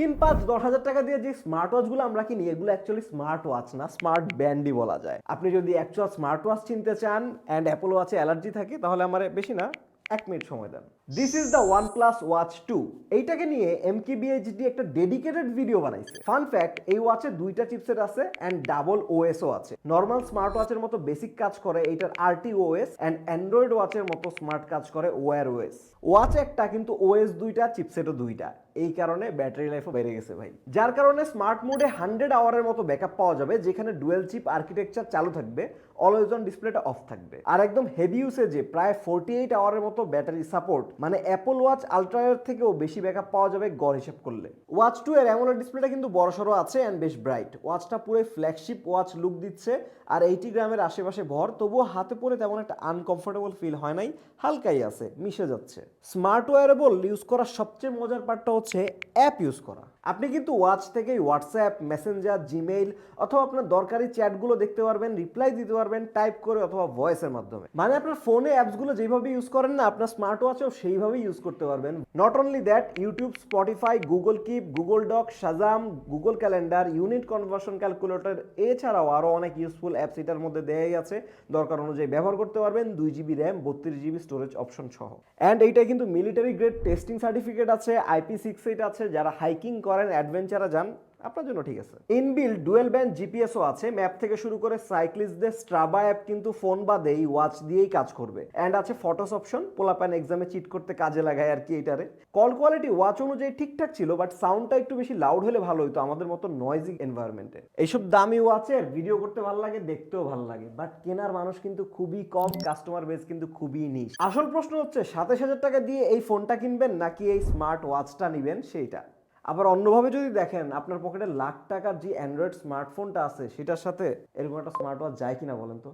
তিন পাঁচ দশ হাজার টাকা দিয়ে যে স্মার্ট ওয়াচগুলো আমরা কিনি, এগুলো অ্যাকচুয়ালি স্মার্ট ওয়াচ না স্মার্ট ব্যান্ডই বলা যায়। আপনি যদি অ্যাকচুয়াল স্মার্ট ওয়াচ চিনতে চান অ্যান্ড অ্যাপল ওয়াচে অ্যালার্জি থাকে, তাহলে আমার বেশি না, এক মিনিট সময় দেন। This is the OnePlus watch two এইটাকে নিয়ে এম কে বিএইচডি একটা ডেডিকেটেড ভিডিও বানাইছে। ফান ফ্যাক্ট এই ওয়াচে দুইটা চিপসেট আছে অ্যান্ড ডাবল ওএসও আছে। নর্মাল স্মার্ট ওয়াচের মতো বেসিক কাজ করে এইটার আরটি ওএস অ্যান্ড অ্যান্ড্রয়েড ওয়াচের মতো স্মার্ট কাজ করে ওয়ার ওএস ওয়াচ একটা কিন্তু ওএস দুইটা চিপসেটও দুইটা। এই কারণে ব্যাটারি লাইফও বেড়ে গেছে ভাই। যার কারণে স্মার্ট মোডে হান্ড্রেড আওয়ারের মতো ব্যাকআপ পাওয়া যাবে, যেখানে ডুয়েল চিপ আর্কিটেকচার চালু থাকবে অলওয়েজ অন ডিসপ্লেটা অফ থাকবে। আর একদম হেভি ইউসেজে প্রায় ফোর্টি এইট আওয়ারের মতো ব্যাটারি সাপোর্ট মানে অ্যাপল ওয়াচ আলট্রায়ের থেকেও বেশি ব্যাকআপ পাওয়া যাবে গড় হিসাব করলে। ওয়াচ টু এর অ্যামোলেড ডিসপ্লেটা কিন্তু বড়সড় আছে অ্যান্ড বেশ ব্রাইট ওয়াচটা পুরো ফ্ল্যাগশিপ ওয়াচ লুক দিচ্ছে আর এইটি গ্রামের আশেপাশে ভর, তবুও হাতে পরে তেমন একটা আনকমফোর্টেবল ফিল হয় নাই, হালকাই আছে, মিশে যাচ্ছে। স্মার্ট ওয়ারেবল ইউজ করার সবচেয়ে মজার পার্টটা হচ্ছে অ্যাপ ইউজ করা। আপনি কিন্তু ওয়াচ থেকেই হোয়াটসঅ্যাপ, মেসেঞ্জার, জিমেইল অথবা আপনার দরকারি চ্যাটগুলো দেখতে পারবেন, রিপ্লাই দিতে পারবেন, টাইপ করে অথবা ভয়েসের মাধ্যমে। মানে আপনার ফোনে অ্যাপসগুলো যেভাবে ইউজ করেন না, আপনার স্মার্ট ওয়াচেও সেইভাবেই ইউজ করতে পারবেন। Not only that YouTube Spotify Google Keep Google doc Shazam Google calendar unit conversion calculator এছাড়াও আরও অনেক ইউজফুল অ্যাপস এটার মধ্যে দেয়াই আছে। দরকার অনুযায়ী ব্যবহার করতে পারবেন, দুই জিবি র্যাম বত্রিশ জিবি স্টোরেজ অপশন সহ। অ্যান্ড এইটা কিন্তু মিলিটারি গ্রেড টেস্টিং সার্টিফিকেট আছে আইপি সিক্স এইট আছে, যারা হাইকিং করেন অ্যাডভেঞ্চারে যান, আপনার জন্য ঠিক আছে। ইনবিল ডুয়েল ব্যান্ড জিপিএসও আছে ম্যাপ থেকে শুরু করে সাইক্লিস্টদের স্ট্রাবা অ্যাপ কিন্তু ফোন বাদে এই ওয়াচ দিয়েই কাজ করবে। অ্যান্ড আছে ফটোস অপশন পোলাপ্যান এক্সামে চিট করতে কাজে লাগায় আর কি এটারে। কল কোয়ালিটি ওয়াচ অনুযায়ী ঠিকঠাক ছিল বাট সাউন্ডটা একটু বেশি লাউড হলে ভালো হতো আমাদের মতো নয়েজি এনভায়রনমেন্টে এইসব দামি ওয়াচের ভিডিও করতে ভালো লাগে, দেখতেও ভালো লাগে। বাট কেনার মানুষ কিন্তু খুবই কম কাস্টমার বেস কিন্তু খুবই নিস আসল প্রশ্ন হচ্ছে, সাতাশ হাজার টাকা দিয়ে এই ফোনটা কিনবেন নাকি এই স্মার্ট ওয়াচটা নেবেন? সেইটা। আবার অন্যভাবে যদি দেখেন, আপনার পকেটে লাখ টাকার যে অ্যান্ড্রয়েড স্মার্টফোনটা আছে, সেটার সাথে এরকম একটা স্মার্ট ওয়াচ যায় কিনা বলেন তো?